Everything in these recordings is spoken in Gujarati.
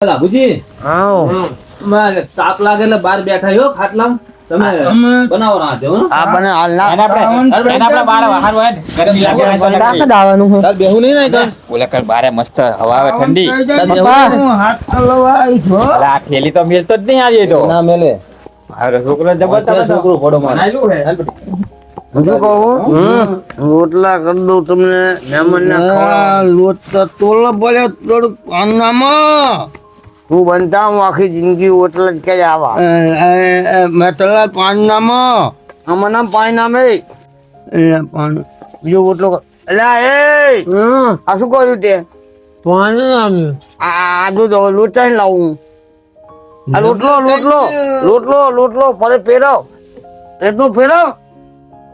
લાભુજી આવો. મારે તાપ લાગે એટલે બહાર બેઠા હો ખાટલામાં. તમે બનાવો રાતે હો? આ બને હાલ ના. આપણે આપણે બારે બહાર હોય ગરમી લાગે. કાકા દાવાનું છે બેહું નહીં ને કાંઈ? ઓલે કાલ બારે મસ્ત હવા આવે ઠંડી. આ થેલી તો મેલતો જ નહીં આજે તો. ના મેલે. છોકરો જબરદસ્ત છોકરો પડો મારે. બનાવેલું કહું? રોટલા કરી દઉં તમને મહેમાન ના લોટ તો તોલો પડ્યો થોડુંક પાનામાં તું બનતા હું આખી જિંદગી હોટલ જ કે આવા. મેટલા પાનામાં આમાં નામ પાણી નામે પાણી. બીજો ઓટલો અલ્યા એ! આ શું કર્યું તે? પાણી નામ આ આદુ દો લોટ ચાઈને લાવું આ લોટલો લોટલો. લોટલો લોટલો. ફરે ફેરવ. એટલું ફેરવ?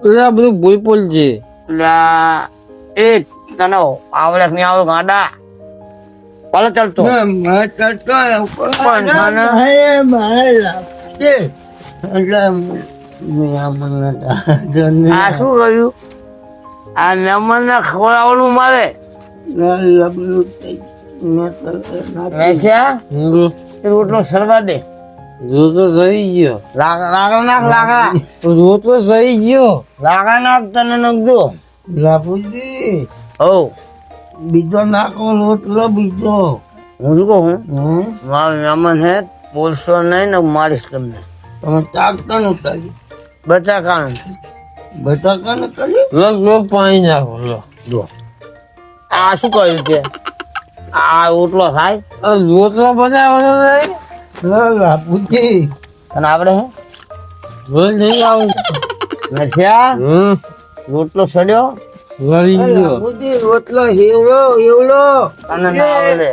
એટલે બધું ભૂલ ભૂલ છે. લા એ તને આવડે નહીં આવડે ગાડા? પાલો ચાલતો. પણ તને આ શું રહ્યું? આ નમનને ખવડાવવાનું મારે. રોટલો સરવા દે. જો તો થઈ ગયો. લાકડા નાખ લાકડા જો સહી ગયો. લાકડા નાખ તને નખજો લાભુજી હો. બીજો નાખો લોટલો બીજો. હું શું કહું? હું મારું રમન હે બોલશો નહીં ને મારીશ તમને. તમે ચાકતા નું કરી બચા કાન બચા કાન કરી? લો લો પાણી નાખો લો. જો. આ શું કર્યું છે? આ ઓટલો થાય? રોટલો બનાવવાનો નહીં. લા પૂછી. અને આપણે હું રોજ નહીં આવું. નથી હમ. રોટલો સડ્યો? વળી ગયો લાભુજી રોટલો હેવલો હેવલો અને ના આવડે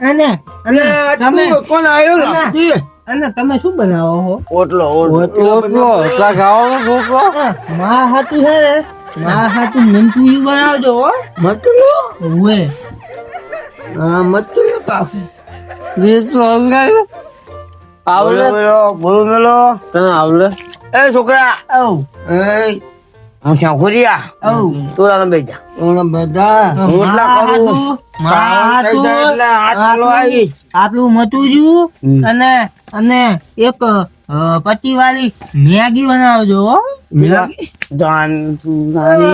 અને અને તમે કોણ આવ્યો અને તમે શું બનાવો હો? ઓટલો ઓટલો રોટલો એટલા ખાવાનો રોટલો? મા હાતું હે. મા હાતું મંચુરી બનાવજો હો. મતલો ઓએ હા મતલો આવડે મેલો બોલો મેલો તને આવડે એ છોકરા. એ હું શંકુરિયા તું આગળ બેસી જા બધા. કરું. આટલો અને અને એક પતિ વાળી મેગી બનાવજો જાન તું જાને.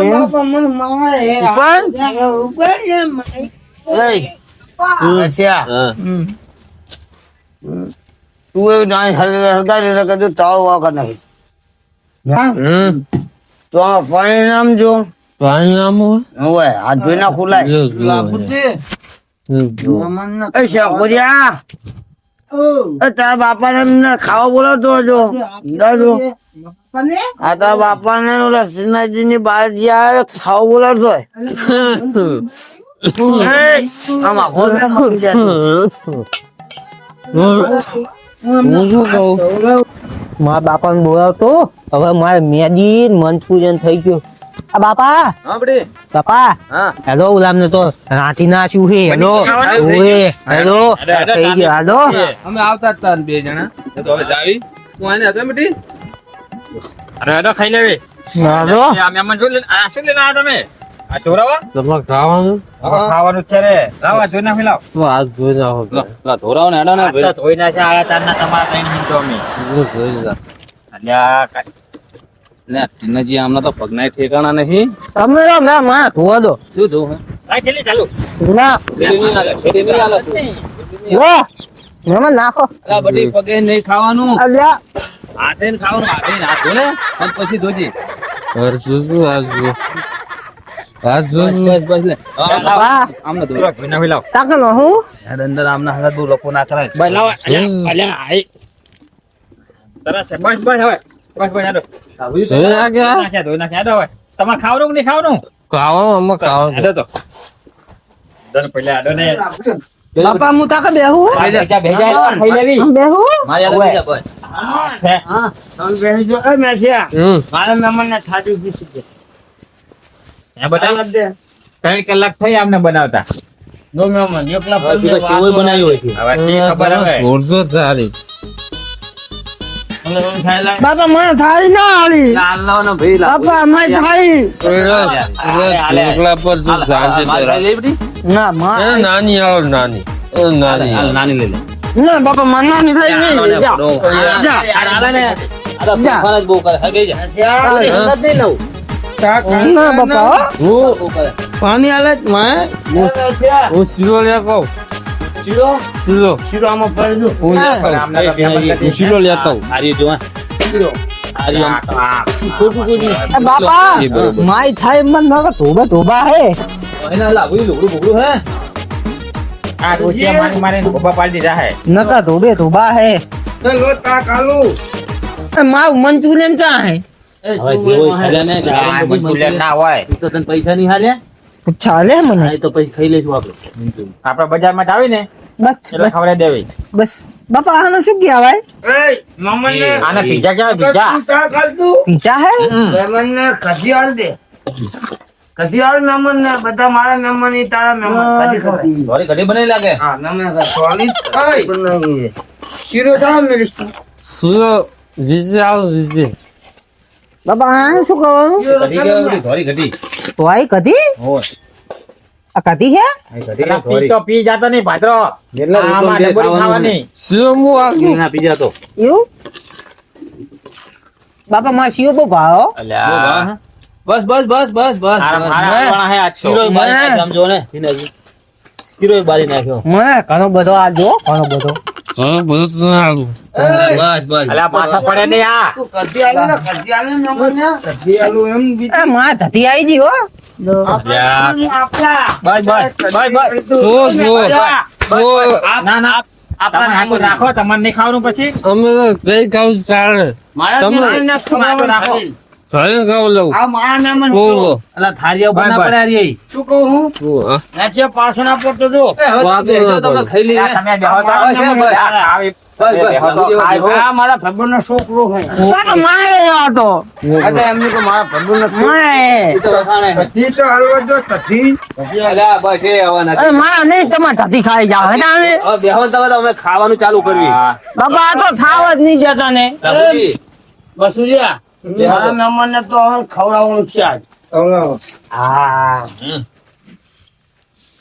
એ અચ્છા હા. તું એવું જાણ હરગારી કદું તાવ વાગર નહીં. હમ. તો આ પરિણામ જો. પાણી નામો હવે હાથ ધોઈ ના ખુલાય. જો જો જો. એ શંકુરિયા એ તારા બાપા ને ખાવા બોલાવતો હતો દાદુ આ તારા બાપા ને ઓલા શ્રીનાથજી ની બહાર જ્યાં ખાવા બોલાવતો હોય. હું શું કહું? મારા બાપાને બોલાવતો. હવે મારે મેદી મંચુરિયન થઈ ગયું. આ બાપા. હા બાપા. હેલો ઉલામ ને તો રાતી નાખ્યું છે. હેલો. ઓએ હેલો. થઈ ગયો. હાલો. અમે આવતા જ બે જણા. તો હવે જાવી. તું આને હતા બેટી? અરે હેડો ખાઈ લેવી. હાલો. આ મહેમાન જોઈ લે- આ શું લઈને આવ્યા તમે? આ ચોરાવા તમારે ખાવાનું? ખાવાનું છે રે. લાવો જોઈ નાખી લાવો. તો આજ જોઈ નાખો પેલા ધોરાઓ ને હેડા ને આ તો ધોઈ નાખ્યા આયા તારના તમારા ત્રણ મિનિટો અમે. જોઈ નાખો અલ્યા લે ટીનાજી આમના તો પગના ઠેકાણા નહીં. તમે તો ના માં ધોવા દો. શું ધોવું આ કેટલી ચાલુ. ના. નાખો. અલા પગે નહીં ખાવાનું. અલ્યા. હાથે ને ખાવાનું હાથે ને હાથ ધો ને પછી ધોજી. આજ તમારે ખાવાનું કે નહીં ખાવાનું ખાવાનું ખાવાનું તો હેડો ને પહેલા હેડો ને બાપા હું તાકે બેહું ભેજા ખાઈ લેવી. બેહું? મારી હાલે બીજા ભાઈ હે? તમે બેસી જાઓ. એ મેસિયા હમ. મારા મહેમાન ને ઠાઠી પીસી દે હે બટા ત્રણ કલાક થઈ આમને બનાવતા. બાપા મને ના આલી. બાપા મને. ના માં નાની આવો નાની. નાની નાની લઈ લે. ના બાપા માનવાની થાય નહીં. જા. જા. આ ને. આ તો બહુ કરે. હા, જા. જા. નહીં લઉં. ના બાપા કરે. પાણી આલે માં હું શીરો લેતો આવું. શીરો? શીરો શીરો આમાં પડી દો હું કરી શીરો જો, બાપા માય થાય મન ધોબા ધોબા હે. એને લાવું લુગડું બુગડું હે. આ ડોશિયા મારી મારીને ઊભા પાડી દીધા હે. નકર ધોબે ધોબા હે. ચલો મારું મંચુરિયન ચા હે હવે જે હોય ખાજા ને આ જાણે બધી મંચુરિયન ના હોય. ઈ તો તને પૈસા નહીં હાલ્યા? ચાલે મને. હા, એ તો પછી ખાઈ લઈશું આપણે આપડે બજારમાં જ આવી ને બસ એટલે બસ. ખવડાવી દેવી. બસ. બાપા આને શું કહેવાય એ મમ્મને આને પીઝા કહેવાય પીઝા? તું તાક આલ તું પીઝા હે? મહેમાનને કઢી આલ દે. કઢી આલ મહેમાનને બધા મારા મહેમાન ઈ તારા મહેમાન કઢી ખવાય ઘરે ઘડી બનાવી લાગે? હા નમે સોલી બનાવી શીરો ચાલો મેરીશું શીરો જીજે આવું જીજે. બાપા શું કરવાનું કધી આ કધી હે આ ઘડી પેલા કે પી તો પી જાતો નહીં ભાદરો. જેટલા આમાં રૂપિયા ખાવાની શીરો હું આવું. ના પીજા તો એવું? બાપા મારે શિવ બહુ ભાવ બસ બસ બસ બસ બસ મને ઘણો બધો આ જો ઘણો બધો. ઘણો બધું તો ના આલું. બસ બસ. અલા માથા પડે ને આ તું કદી આલું ને કદી આલું ને નંબર ને કદી આલું એમ બીજું? આ માં ધતી આવી ગઈ હો. અલ્યા. બસ બસ બસ બસ. જો જો. જો. ના ના. તમે હાથું રાખો તમારે નહીં ખાવાનું પછી. અમે ખાવું ચાલે મારા રાખો. ઘરે ખાવું લઉં? આ મારા મહેમાન બોલો અલા થાળીઓ બના પડ્યા રે. શું કહું હું? હું, નાચે પાછળ ના જો. વાતો ના તમે ખાઈ લઈએ તમે બેહો તો આવી છોકરો મારે હતો? એટલે એમને તો મારા ને ખાવાનું ચાલુ કરવી. બાપા આ તો ખાવા જ નહીં જતા ને. બસુરિયા મારા મહેમાનને તો હવે ખવડાવવાનું છે આજ. હા.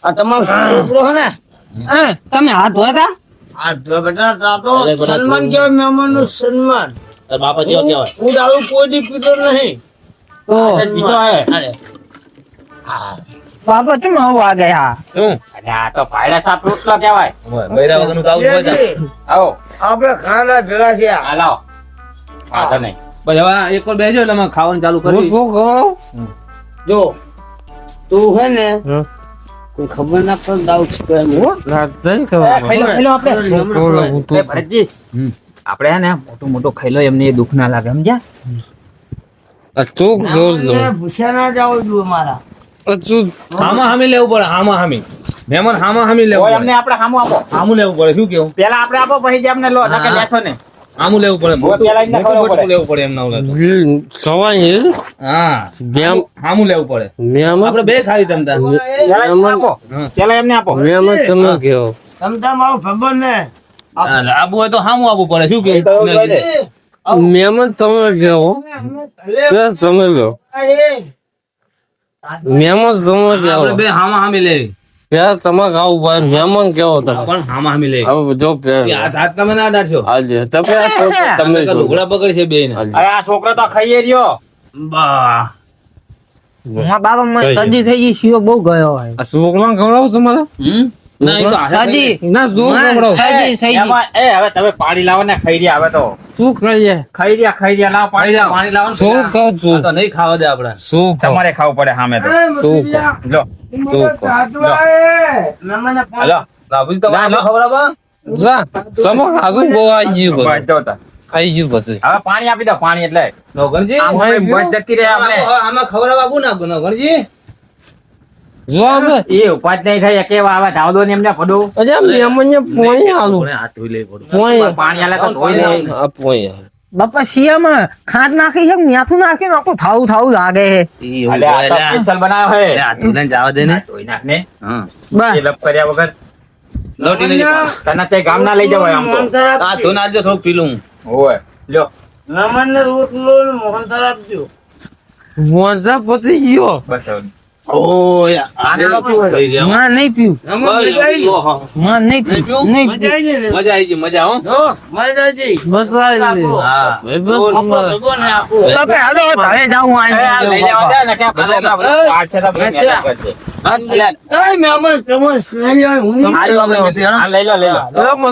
આ તમારો છોકરો છે ને? તમે હાથ ધોયા આ ઝઘડા તાતો અરે બધા સન્માન કહેવાય મહેમાનનું સન્માન. બાપા જેવા કહેવાય. હું દારૂ કોઈ દી પીતો નહીં. તો પીતો હે. અરે. બાપા ચમ આવું આ ગયા? શું? આ તો ભાયડા સાપ રોટલો કહેવાય. બૈરા વગરનું તો આવું જ હોય આવો. આપણે ખાના ભેગા છે લાવો. નહીં. બસ હવે એક વાર બેજો એટલે ખાવાનું ચાલુ હું કરવી શું કરું? જો તું હે ને કોઈ ખબર ના પડે દાવ છે એમ હો. રાત નહીં ખાઈ લો, ખાવાનું. ખાઈ લો આપણે. હું તો ભરતજી, આપણે હે ને મોટું મોટું ખાઈ લો એમને એ દુઃખ ના લાગે સમજ્યા? તું જોર છું. ભૂસા ના જાવ જો મારા તું હામી લેવું પડે હામા હામી. મહેમાન હામા હામી લેવું પડે. એમને આપણે હામું આપો. હામું લેવું પડે શું કેવું? પેલા આપણે આપો પછી જ એમને લો નકર હા. ને. હામું લેવું પડે મોટું મોટું લેવું પડે એમ ના ઓલે તો. હા? મેમ હામું લેવું પડે. મેમ આપણે બે ખાવી તમતા પેલા આપો. પેલા એમને આપો. મેમ તમે કહો. સમજા મારો ભાઈબંધ ને. આબુ હોય તો હામું આબુ પડે. શું કે? મેમ તમે કહો. તે તમે લો મેમ તમે કહો. બે હામા હામી લેવી. પેલા તમે ખાવું ભાઈ મહેમાન કેવો તમે? પણ હામાં હામી લેવી હવે જો હાથ હાથ તમે ના અડાડશો આજે તમે આ તો તમે ઢોકળા પકડી છે બે ને અરે આ છોકરો તો ખાઈએ રહ્યો. બા. બાપા મને સજી થઈ ગઈ સીઓ બહુ ગયો હોય. આ છોકરાને ખવડાવું તમારે? હમ? ના જો એ હવે તમે પાણી લાવો ને ખાઈ રહ્યા હવે તો. શું ખાઈએ? ખાઈ રહ્યા ખાઈ રહ્યા લાવો પાણી લાવો. શું. છું? તો નહીં ખાવા દે આપણે. શું તમારે ખાવું પડે સામે તો. શું લો. આપી? દો પાણી એટલે. આમાં આમાં ખવડાવવા ના નોકરજી? જો અમે એ ઉપાજ થાય કેવા આવે? ધાવ ને એમને પડું અરે મહેમાનને પોઈ આલું કોણે હાથ ધોઈ લેવું પડે. પોઈ પાણી આલે તો ધોઈ દે પોઈ બાપા શિયામાં ખાંડ નાખી છે મીઠું નાખી ને આખું થાવું થાવું લાગે છે. સ્પેશિયલ બનાવ્યો હે ધોઈને જવા દે ને. ધોઈ નાખ ને બસ. લપ કર્યા વગર. લોટી નહીં તને તે ગામ ના લઈ જવાય આમ તો. આ ધોઈને આપજો થોડુંક પીલું. હોય લ્યો. મહેમાનને રોટલો ને મોહનથાળ આપજો પતી ગયો. બસ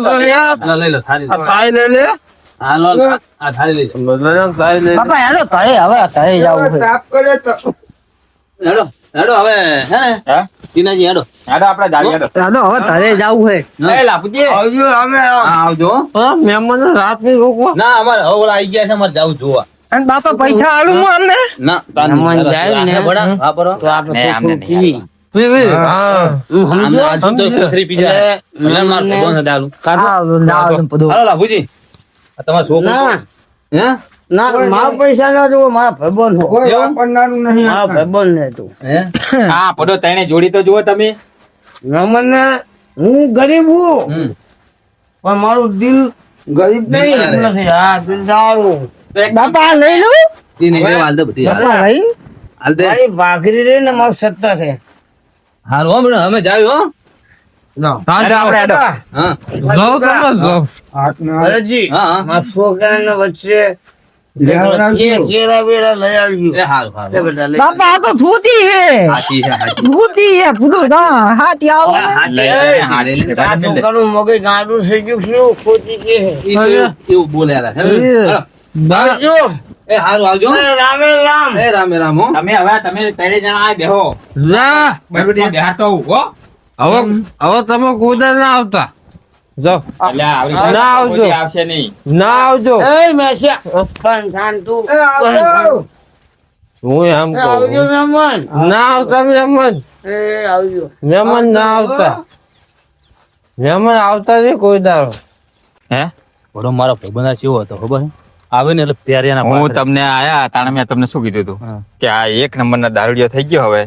હાલો, આ. હાલો થાળી. લઈ. હાલો. બાપા, હાલો, હવે જાવું છે. હેડો. હેડો હવે હે? ને હેડો. હેડો આપણે જાળી હેડો. હાલો, હવે ઘરે જાવું છે. એ લાપુજી. હા આવજો. હો. હા, મહેમાનને રાતની રોકવા. ના અમારે હવે ઓલા આવી ગયા છે અમારે જાવું જોવા. અને બાપા પૈસા આલું હું અમને? ના મહેમાન જાય ને. બડા હા બરો. તો આપણે ને, થોડું આમને પીવી. પીવી? હા. આમને આજુ તો સમજ્યો. થ્રી પીઝા એટલે માર ભગવાન છે ડાલું હા, લાવો તમે બધું. હાલો લાભુજી આ તમારો છોકરો હે? ના મારા પૈસા ના મારા ભાઈબંધ હો. એવું? મારા ભાઈબંધ ને તું. હા? પડો તને જોડી તો જુઓ તમે. મને હું ગરીબ હું. પણ મારું દિલ ગરીબ નહીં. નથી. હા દિલ સારું. બાપા લઈ લઉં ઈ નહીં હાલ દે બધી. બાપા લઈ. હાલ દે. મારી ભાખરી રહી ને મારું સત્તા છે. હારું હો બેટા, અમે જાવ હો. આપણે વચ્ચે એ કેળા બેડા લઈ આવજો. એ હાલ હાલ લે બેટા લઈ બાપા આ તો ધોતી હે. ધોતી હે પૂરું હા હાથી આવો. છોકરાનું મગજ ગાંડું થઈ ગયું શું ખોટી કે એવું- બોલ્યા હતા. હાલા. હેલો. હાલો. બા- આવજો. એ હારું આવજો. રામે રામ. એ રામે રામ હો. તમે હવે તમે પહેલે જણા આ બેહો. જા. બરોબર ત્યાં હો. હવે હવે તમે ગોડા ના આવતા. જાઓ એટલે આવડી જાય ના આવજો. આવશે નહીં. ના આવજો. એ મેસ્યા પણ શાંત તું હું એમ એ આવજો મહેમાન. ના આવતા મહેમાન. એ આવજો. મહેમાન ના આવતા. મહેમાન આવતા નહીં કોઈ દારો હે? બડો મારો ભાઈબંધ કેવો હતો ખબર આવે ને એટલે પ્યારિયાના હું તમને આયા તાણે મેં તમને શું કીધું. હતું? કે આ એક નંબરના દારૂડિયો થઈ ગયો હવે.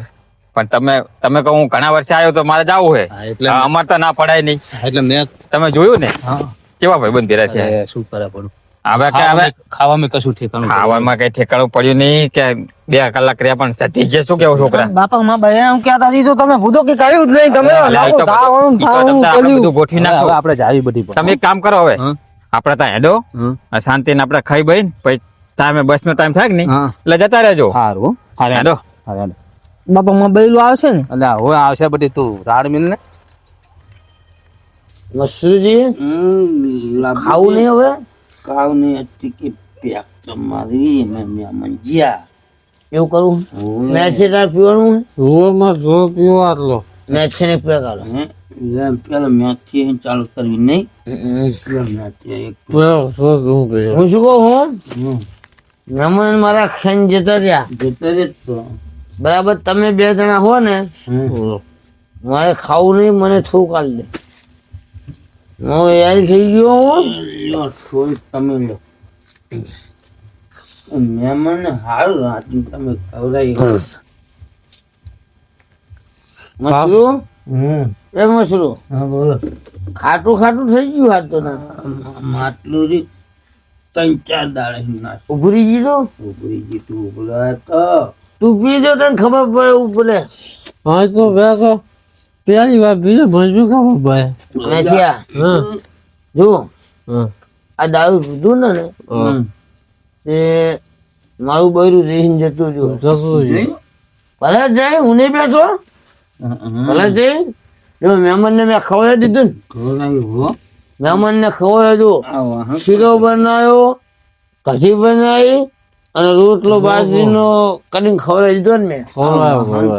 પણ તમે તમે કહો હું ઘણા વર્ષે આવ્યો તો મારે જવું છે એટલે અમારે તો ના પડાય નહીં. એટલે મેં તમે જોયું ને? કેવા કેવા ભાઈબંધ ભેરા થયા? શું કરે પડું હવે કે હવે ખાવામાં- કશું ઠેકાણું ખાવામાં કઈ ઠેકાણું પડ્યું નહીં કે બે કલાક રહ્યા પણ સતી છે શું કેવું છોકરા? બાપા માં ભાઈ હું ક્યાં તાજી છો તમે ભૂતો કે કહ્યું જ નહીં તમે બધું-. બધું ગોઠવી નાખો. આપણે જાવી બધી તમે એક કામ કરો હવે. આપડે આપણે ત્યાં હેડો. શાંતિ ને આપણે ખાઈ બઈ પછી ટાઈમે બસ નો ટાઈમ થાય કે નહીં? એટલે જતા રહેજો. હારું હેડો. હેડો. બાપા માં બૈલું આવશે ને? એટલે હવે આવશે બધી તું રાડ મિલ ને? મસુજી? ખાવું નહીં હવે? ખાવ નહીં ટિકિટ પેક તમારી મેં મહેમાન એવું કરું? મેચ તાર પીવાનું? રોમાં જો પીવો આટલો. મેચ ને પેક આલો. પેલા મેચથી ચાલુ કરવી નહીં. હું શું કહું હું? મહેમાન મારા ખેન જતા રહ્યા. જતા રે તો. બરાબર તમે બે જણા હો ને મારે ખાવું નહીં મને થોડું કાઢ દે. હું યાર થઈ ગયો હું. સોય તમે લો. મહેમાનને હાલ રાખ્યું તમે ખવડાવી મશરૂમ? એ મશરૂમ? હા બોલો. ખાટું ખાટું થઈ ગયું હાથ તો ના? માટલું રી ત્રણ ચાર દાડે ઉભરી ગયું ઉભરી ઉપરા તો. તું પી દો તને ખબર પડે ઉપરે હા તો બે તો પેલી વાર બીજો ભજુ ખબર પડે મેસિયા જો આ દારૂ પીધું ને ને તે મારું બૈરું રહીને જતું જો. ભલે જાય હું નહીં બેઠો. ભલે જઈ જો મહેમાન ને મેં ખવડાવી દીધું ને. મહેમાન ને ખબર હતું શીરો બનાવ્યો કઢી બનાવી અને રોટલો બાજરીનો કરીને ખવડાવી દીધો ને મેં.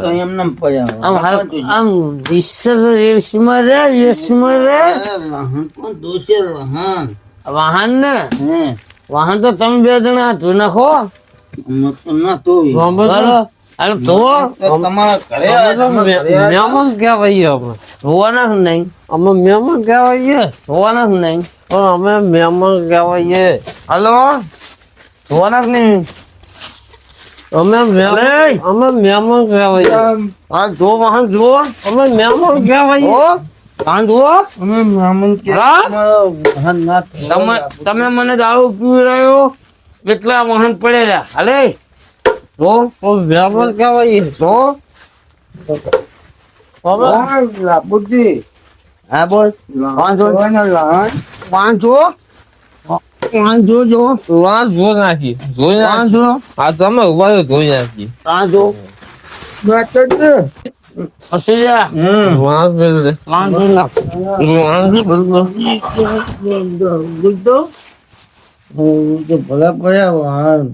વાહન એમને પડ્યા આમ આમ ઈશ્વર યશમાં રે યશમાં રે. વાહન ને? વાહન તો તમે બે જણા ધોઈ નાખો. અમે મહેમાન કહેવાઈએ હલો? ધોવાના જ નહીં અમે મહેમાન! અમે મહેમાન કહેવાઈએ આ જો વાહન જુઓ. અમે મહેમાન કહેવાઈએ ઓ વાહન જુઓ. અમે બ્રાહ્મણ કે હા? તમારો વાહન ના તમે તમે મને દારૂ પીવી રહ્યો? કેટલા વાહન પડેલા? હાલે. જો મહેમાન કહેવાઈએ જો બુદ્ધિ. હા બોલ. પાંચસો પાંચસો પાંચસો જો વાંસ જો નાખી. જોઈ નાખી. પાંચસો આ તમે ઊભા છો. જોઈ નાખી. વાંસ વાંસ. તો. ભલે પડ્યા